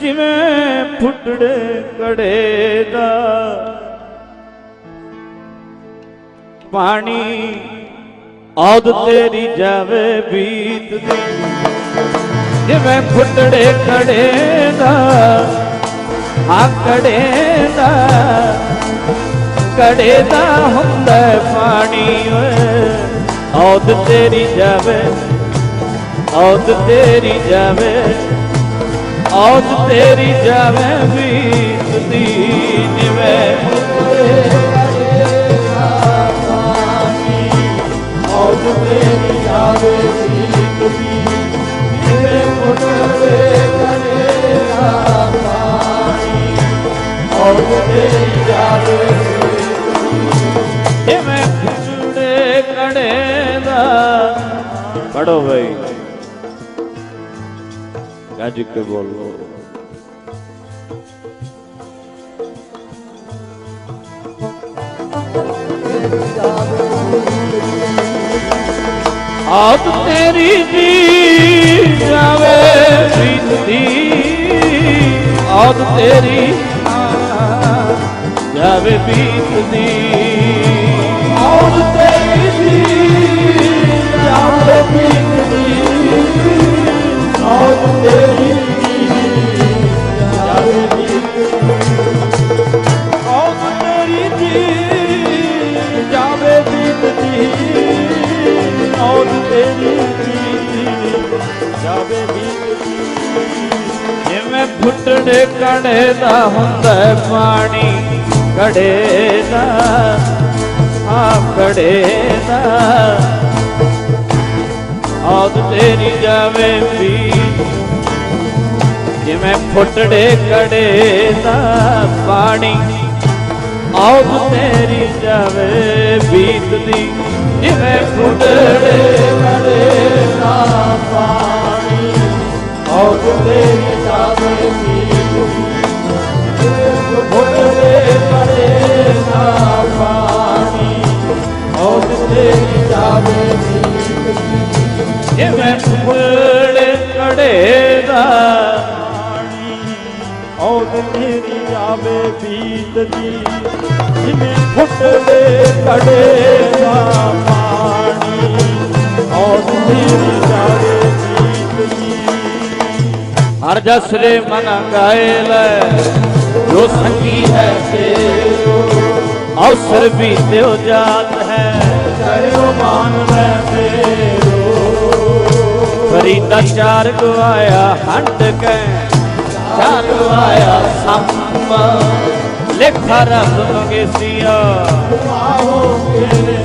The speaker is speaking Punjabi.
ਜਿਵੇਂ ਫੁੱਟੜੇ ਕੜੇ ਦਾ। ਪਾਣੀ ਆਦ ਤੇਰੀ ਜਾਵੇ ਬੀਤਦੀ ਜਿਵੇਂ ਫੁੱਟੜੇ ਕੜੇ ਦਾ, ਹਾਂ ਕੜੇ ਦਾ। ਕੜੇ ਦਾ ਹੁੰਦਾ ਪਾਣੀ ਓਏ, ਆਦ ਤੇਰੀ ਜਾਵੇ, ਆਦ ਤੇਰੀ ਜਾਵੇ। ਆਦ ਤੇਰੀ ਜਾਵੇ ਬੀਤਦੀ ਜਿਵੇਂ ਆਦ ਤੇਰੀ ਜਾਵੇ ਬੀਤਦੀ ਜਿਵੇਂ ਫੁੱਟਦੇ ਕਰੇਗਾ ਪਾਣੀ ਆਦ ਤੇਰੀ ਜਾਵੇ ਜਿਵੇਂ ਫੁੱਟਦੇ ਕੜੇ ਦਾ। ਪੜੋ ਭਾਈ ਗੱਜ ਕੇ ਬੋਲੋ। ਆਪ ਤੇਰੀ ਜੀ ਜਾਵੇ ਬੀਤਦੀ ਆਪ ਤੇਰੀ ਜਾਵੇ ਬੀਤਦੀ ਫੁੱਟੜੇ ਕੜੇ ਦਾ ਹੁੰਦਾ ਪਾਣੀ ਘੜੇ ਦਾ ਆ ਕੜੇ ਦਾ ਆਦ ਤੇਰੀ ਜਾਵੇ ਵੀ ਜਿਵੇਂ ਫੁੱਟੜੇ ਕੜੇ ਦਾ ਪਾਣੀ। ਆਦ ਤੇਰੀ ਜਾਵੇ ਬੀਤਦੀ, ਜਿਵੇਂ ਫੁੱਟੜੇ ਕੜੇ ਦਾ ਪਾਣੀ। ਆਦ ਤੇਰੀ ਜਾਵੇ ਬੀਤਦੀ ਫੁੱਟੜੇ ਕੜੇ ਦਾ ਪਾਣੀ ਆਦ ਤੇਰੀ ਜਾਵੇ ਬੀਤਦੀ, ਜਿਵੇਂ ਫੁੱਟੜੇ ਕੜੇ ਦਾ ਤੇਰੀ ਜਾਵੇ ਬੀਤਦੀ ਜਿਵੇਂ ਫੁੱਟਦੇ ਕੜੇ ਦਾ ਪਾਣੀ ਔਦ ਤੇਰੀ ਜਾਵੇ ਬੀਤਦੀ ਹਰ ਜਸ ਰੇ ਮਨ ਗਾਏ ਲੈ ਜੋ ਸੰਗੀ ਹੈ ਤੇਰੋ ਅਵਸਰ ਵੀ ਤਿਉ ਜਾਤ ਹੈ। ਕਰਿਓ ਮਾਨ ਲੈ ਫੇਰੋ ਫਰੀਦਾ ਚਾਰ ਗਵਾਇਆ ਹੰਡ ਕੇ। ਚਾਰ ਗਵਾਇਆ ਸੰਮ ਲਿਖਾ ਰਬ ਮੰਗੇਸੀਆ ਆਹੋ ਤੇਰੇ